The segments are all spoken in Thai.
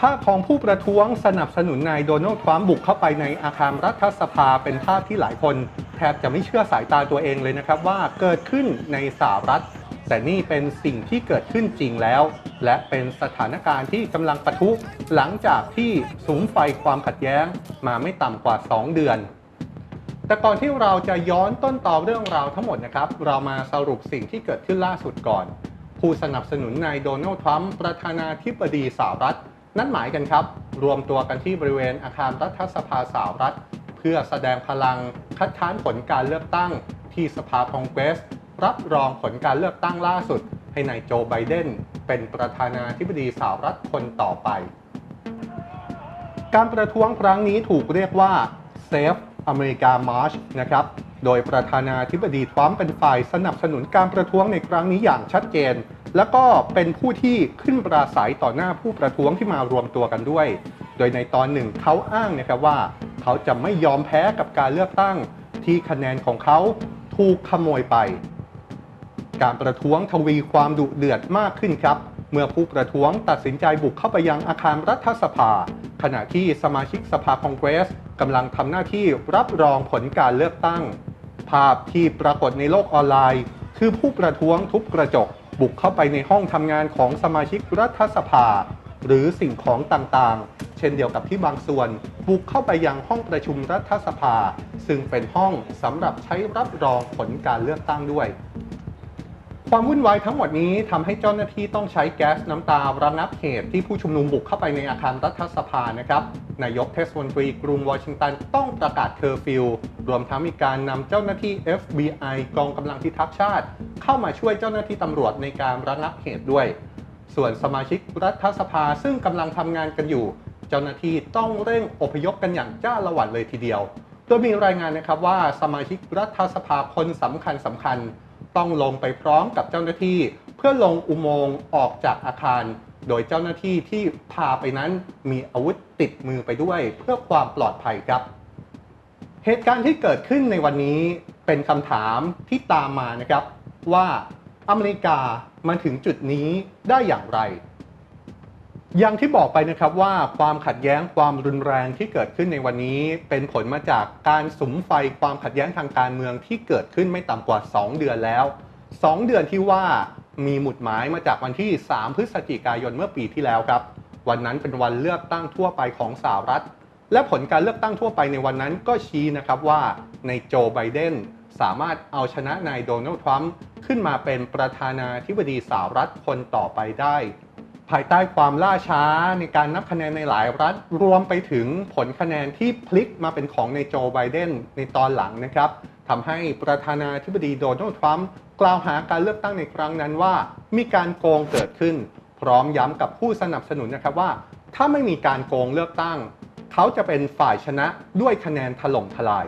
ภาพของผู้ประท้วงสนับสนุนนายโดนัลด์ทรัมป์บุกเข้าไปในอาคารรัฐสภาเป็นภาพที่หลายคนแทบจะไม่เชื่อสายตาตัวเองเลยนะครับว่าเกิดขึ้นในสหรัฐ แต่นี่เป็นสิ่งที่เกิดขึ้นจริงแล้ว และเป็นสถานการณ์ที่กำลังปะทุหลังจากที่สุมไฟความขัดแย้งมาไม่ต่ำกว่า 2 เดือน แต่ก่อนที่เราจะย้อนต้นตอเรื่องราวทั้งหมดนะครับ เรามาสรุปสิ่งที่เกิดขึ้นล่าสุดก่อน ผู้สนับสนุนนายโดนัลด์ทรัมป์ประธานาธิบดีสหรัฐ นัดหมายกันครับ รวมตัวกันที่บริเวณอาคารรัฐสภาสหรัฐ เพื่อแสดงพลังคัดค้านผลการเลือกตั้งที่สภาคองเกรส รับรองผลการเลือกตั้งล่าสุด ให้นายโจไบเดนเป็นประธานาธิบดีสหรัฐคนต่อไป การประท้วงครั้งนี้ถูกเรียกว่า Save America March นะครับ โดยประธานาธิบดีทรัมป์เป็นฝ่ายสนับสนุนการประท้วงในครั้งนี้อย่างชัดเจน แล้วก็เป็นผู้ที่ขึ้นปราศัยต่อหน้าผู้ประท้วงที่มารวมตัวกันด้วย โดยในตอนหนึ่งเขาอ้างนะครับว่า เขาจะไม่ยอมแพ้กับการเลือกตั้งที่คะแนนของเขาถูกขโมยไป การประท้วงทวีความดุเดือดมากขึ้นครับ เมื่อผู้ประท้วงตัดสินใจบุกเข้าไปยังอาคารรัฐสภา ขณะที่สมาชิกสภาคองเกรสกำลังทำหน้าที่รับรองผลการเลือกตั้ง ภาพที่ปรากฏในโลกออนไลน์ คือผู้ประท้วงทุบกระจก บุกเข้าไปในห้องทำงานของสมาชิกรัฐสภา หรือสิ่งของต่างๆ เช่นเดียวกับที่บางส่วน บุกเข้าไปยังห้องประชุมรัฐสภา ซึ่งเป็นห้องสำหรับใช้รับรองผลการเลือกตั้งด้วยความวุ่นวายทั้งหมดนี้ทำให้เจ้าหน้าที่ต้องใช้แก๊สน้ำตาระงับเหตุที่ผู้ชุมนุมบุกเข้าไปในอาคารรัฐสภานะครับ นายกเทศมนตรีกรุงวอชิงตันต้องประกาศเคอร์ฟิว รวมทั้งมีการนำเจ้าหน้าที่ FBI กองกำลังพิทักษ์ชาติ เข้ามาช่วยเจ้าหน้าที่ตำรวจในการระงับเหตุด้วย ส่วนสมาชิกรัฐสภาซึ่งกำลังทำงานกันอยู่ เจ้าหน้าที่ต้องเร่งอพยพกันอย่างจ้าละวันเลยทีเดียว โดยมีรายงานนะครับว่าสมาชิกรัฐสภาคนสำคัญสำคัญต้องลงไปพร้อมกับเจ้าหน้าที่เพื่อลงอุโมงค์ออกจากอาคาร โดยเจ้าหน้าที่ที่พาไปนั้นมีอาวุธติดมือไปด้วยเพื่อความปลอดภัยครับ เหตุการณ์ที่เกิดขึ้นในวันนี้เป็นคำถามที่ตามมานะครับ ว่าอเมริกามาถึงจุดนี้ได้อย่างไร อย่างที่บอกไปนะครับว่าความขัดแย้งความรุนแรงที่เกิดขึ้นในวันนี้ เป็นผลมาจากการสุมไฟความขัดแย้งทางการเมืองที่เกิดขึ้นไม่ต่ำกว่า 2 เดือนแล้ว 2 เดือนที่ว่ามีหมุดหมายมาจากวันที่ 3 พฤศจิกายนเมื่อปีที่แล้วครับ วันนั้นเป็นวันเลือกตั้งทั่วไปของสหรัฐ และผลการเลือกตั้งทั่วไปในวันนั้นก็ชี้นะครับว่าในโจไบเดน สามารถเอาชนะนายโดนัลด์ทรัมป์ขึ้นมาเป็นประธานาธิบดีสหรัฐคนต่อไปได้ ภายใต้ความล่าช้าในการนับคะแนนในหลายรัฐรวมไปถึงผลคะแนนที่พลิกมาเป็นของในโจไบเดนในตอนหลังนะครับทำให้ประธานาธิบดีโดนัลด์ทรัมป์กล่าวหาการเลือกตั้งในครั้งนั้นว่า มีการโกงเกิดขึ้น พร้อมย้ำกับผู้สนับสนุนนะครับว่า ถ้าไม่มีการโกงเลือกตั้ง เขาจะเป็นฝ่ายชนะด้วยคะแนนถล่มทลาย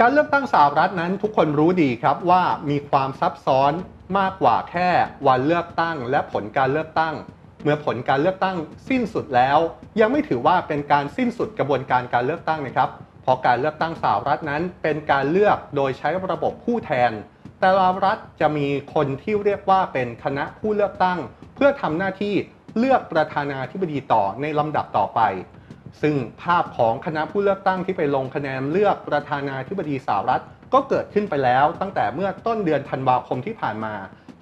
การเลือกตั้งสหรัฐนั้นทุกคนรู้ดีครับว่ามีความซับซ้อนมากกว่าแค่วันเลือกตั้ง และผลการเลือกตั้ง เมื่อผลการเลือกตั้งสิ้นสุดแล้ว ยังไม่ถือว่าเป็นการสิ้นสุดกระบวนการการเลือกตั้งนะครับ เพราะการเลือกตั้งสหรัฐนั้นเป็นการเลือกโดยใช้ระบบผู้แทน แต่ละรัฐจะมีคนที่เรียกว่าเป็นคณะผู้เลือกตั้ง เพื่อทำหน้าที่เลือกประธานาธิบดีต่อในลำดับต่อไป ซึ่งภาพของคณะผู้เลือกตั้งที่ไปลงคะแนนเลือกประธานาธิบดีสหรัฐ ก็เกิดขึ้นไปแล้ว ตั้งแต่เมื่อต้นเดือนธันวาคมที่ผ่านมา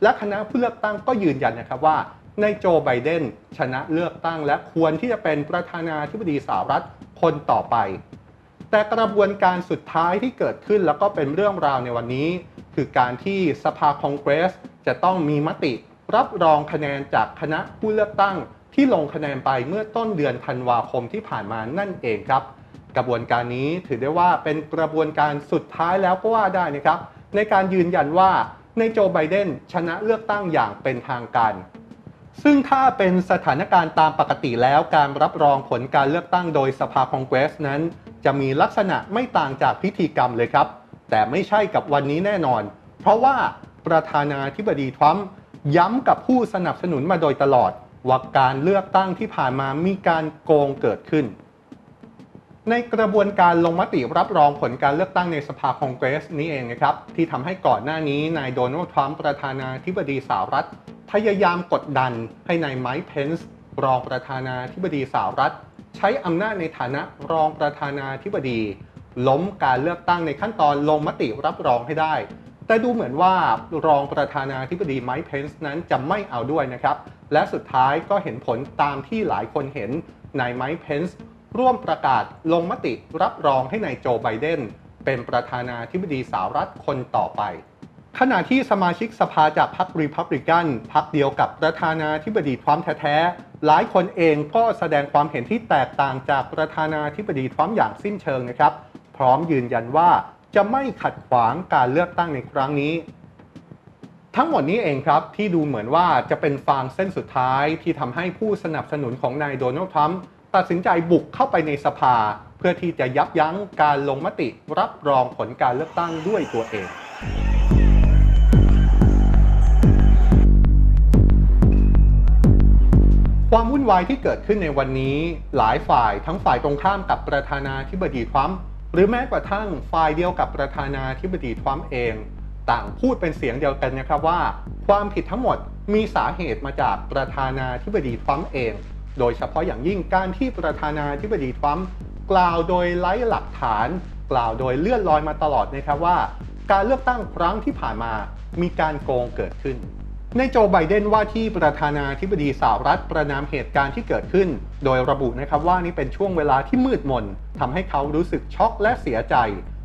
และคณะผู้เลือกตั้งก็ยืนยันนะครับว่าในโจไบเดนชนะเลือกตั้ง และควรที่จะเป็นประธานาธิบดีสหรัฐคนต่อไป แต่กระบวนการสุดท้ายที่เกิดขึ้นแล้วก็เป็นเรื่องราวในวันนี้ คือการที่สภาคองเกรส จะต้องมีมติรับรองคะแนนจากคณะผู้เลือกตั้ง ที่ลงคะแนนไปเมื่อต้นเดือนธันวาคมที่ผ่านมานั่นเองครับ กระบวนการนี้ถือได้ว่าเป็นกระบวนการสุดท้ายแล้วก็ว่าได้นะครับ ในการยืนยันว่าในโจไบเดนชนะเลือกตั้งอย่างเป็นทางการ ซึ่งถ้าเป็นสถานการณ์ตามปกติแล้วการรับรองผลการเลือกตั้งโดยสภาคองเกรสนั้น จะมีลักษณะไม่ต่างจากพิธีกรรมเลยครับ แต่ไม่ใช่กับวันนี้แน่นอน เพราะว่าประธานาธิบดีทรัมป์ย้ำกับผู้สนับสนุนมาโดยตลอด ว่าการเลือกตั้งที่ผ่านมามีการโกงเกิดขึ้น ในกระบวนการลงมติรับรองผลการเลือกตั้งในสภาคองเกรสนี้เองนะครับ ที่ทำให้ก่อนหน้านี้นายโดนัลด์ทรัมป์ประธานาธิบดีสหรัฐ พยายามกดดันให้นายไมค์เพนส์รองประธานาธิบดีสหรัฐ ใช้อำนาจในฐานะรองประธานาธิบดี ล้มการเลือกตั้งในขั้นตอนลงมติรับรองให้ได้ แต่ดูเหมือนว่ารองประธานาธิบดีไมค์เพนส์นั้นจะไม่เอาด้วยนะครับ และสุดท้ายก็เห็นผลตามที่หลายคนเห็นนายไมค์เพนส์ร่วมประกาศลงมติรับรองให้นายโจไบเดนเป็นประธานาธิบดีสหรัฐคนต่อไป ขณะที่สมาชิกสภาจากพรรครีพับลิกันพรรคเดียวกับประธานาธิบดีทรัมป์แท้ๆ หลายคนเองก็แสดงความเห็นที่แตกต่างจากประธานาธิบดีทรัมป์อย่างสิ้นเชิงนะครับ พร้อมยืนยันว่า จะไม่ขัดขวางการเลือกตั้งในครั้งนี้ ทั้งหมดนี้เองครับที่ดูเหมือนว่าจะเป็นฟางเส้นสุดท้ายที่ทำให้ผู้สนับสนุนของนายโดนัลด์ทรัมป์ตัดสินใจบุกเข้าไปในสภา เพื่อที่จะยับยั้งการลงมติรับรองผลการเลือกตั้งด้วยตัวเองความวุ่นวายที่เกิดขึ้นในวันนี้ หลายฝ่ายทั้งฝ่ายตรงข้ามกับประธานาธิบดีทรัมป์ หรือแม้กระทั่งฝ่ายเดียวกับประธานาธิบดีทรัมป์เอง ต่างพูดเป็นเสียงเดียวกันนะครับว่า ความผิดทั้งหมดมีสาเหตุมาจากประธานาธิบดีทรัมป์เอง โดยเฉพาะอย่างยิ่งการที่ประธานาธิบดีทรัมป์กล่าวโดยไร้หลักฐาน กล่าวโดยเลื่อนลอยมาตลอดนะครับว่า การเลือกตั้งครั้งที่ผ่านมามีการโกงเกิดขึ้น ในโจไบเดนว่าที่ประธานาธิบดีสหรัฐประนามเหตุการณ์ที่เกิดขึ้น โดยระบุนะครับว่านี่เป็นช่วงเวลาที่มืดมนทำให้เขารู้สึกช็อกและเสียใจ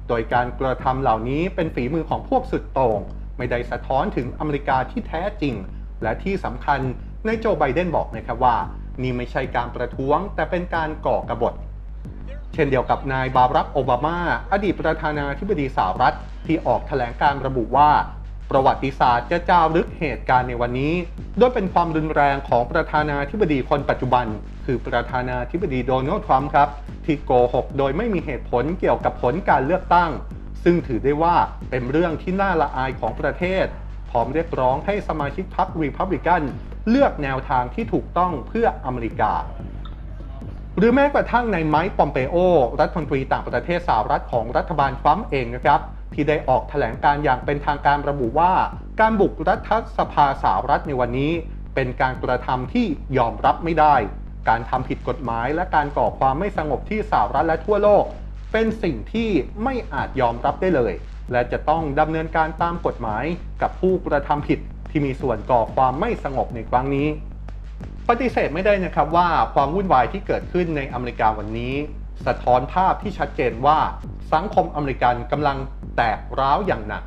โดยการกระทำเหล่านี้เป็นฝีมือของพวกสุดโต่งไม่ได้สะท้อนถึงอเมริกาที่แท้จริง และที่สำคัญในโจไบเดนบอกนะครับว่า นี่ไม่ใช่การประท้วง แต่เป็นการก่อกบฏเช่นเดียวกับนายบารักโอบามา อดีตประธานาธิบดีสหรัฐ ที่ออกแถลงการระบุว่า ประวัติศาสตร์จะจารึกเหตุการณ์ในวันนี้โดยเป็นความรุนแรงของประธานาธิบดีคนปัจจุบัน คือประธานาธิบดีโดนัลด์ทรัมป์ครับ ที่โกหกโดยไม่มีเหตุผลเกี่ยวกับผลการเลือกตั้ง ซึ่งถือได้ว่าเป็นเรื่องที่น่าละอายของประเทศ พร้อมเรียกร้องให้สมาชิกพรรครีพับลิกันเลือกแนวทางที่ถูกต้องเพื่ออเมริกา หรือแม้กระทั่งในไมค์ปอมเปโอ รัฐมนตรีต่างประเทศสหรัฐของรัฐบาลทรัมป์เองนะครับ ที่ได้ออกแถลงการอย่างเป็นทางการระบุว่า การบุกรัฐสภาสหรัฐในวันนี้ เป็นการกระทำที่ยอมรับไม่ได้ การทำผิดกฎหมายและการก่อความไม่สงบที่สหรัฐและทั่วโลก เป็นสิ่งที่ไม่อาจยอมรับได้เลย และจะต้องดำเนินการตามกฎหมายกับผู้กระทำผิดที่มีส่วนก่อความไม่สงบในครั้งนี้ ปฏิเสธไม่ได้นะครับว่าความวุ่นวายที่เกิดขึ้นในอเมริกาวันนี้ สะท้อนภาพที่ชัดเจนว่าสังคมอเมริกันกำลัง แตกร้าวอย่างหนัก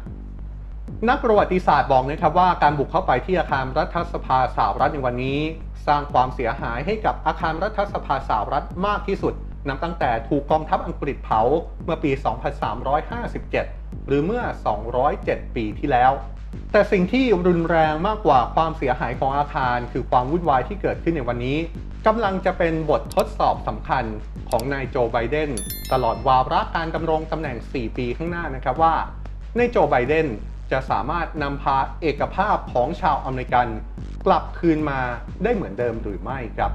นักประวัติศาสตร์บอกนะครับว่าการบุกเข้าไปที่อาคารรัฐสภาสหรัฐในวันนี้ สร้างความเสียหายให้กับอาคารรัฐสภาสหรัฐมากที่สุด นับตั้งแต่ถูกกองทัพอังกฤษเผาเมื่อปี 2357 หรือเมื่อ 207 ปีที่แล้ว แต่สิ่งที่รุนแรงมากกว่าความเสียหายของอาคาร คือความวุ่นวายที่เกิดขึ้นในวันนี้กำลังจะเป็นบททดสอบสำคัญของนายโจไบเดนตลอดวาระการดำรงตำแหน่ง 4 ปีข้างหน้านะครับว่านายโจไบเดนจะสามารถนำพาเอกภาพของชาวอเมริกัน กลับคืนมาได้เหมือนเดิมหรือไม่ครับ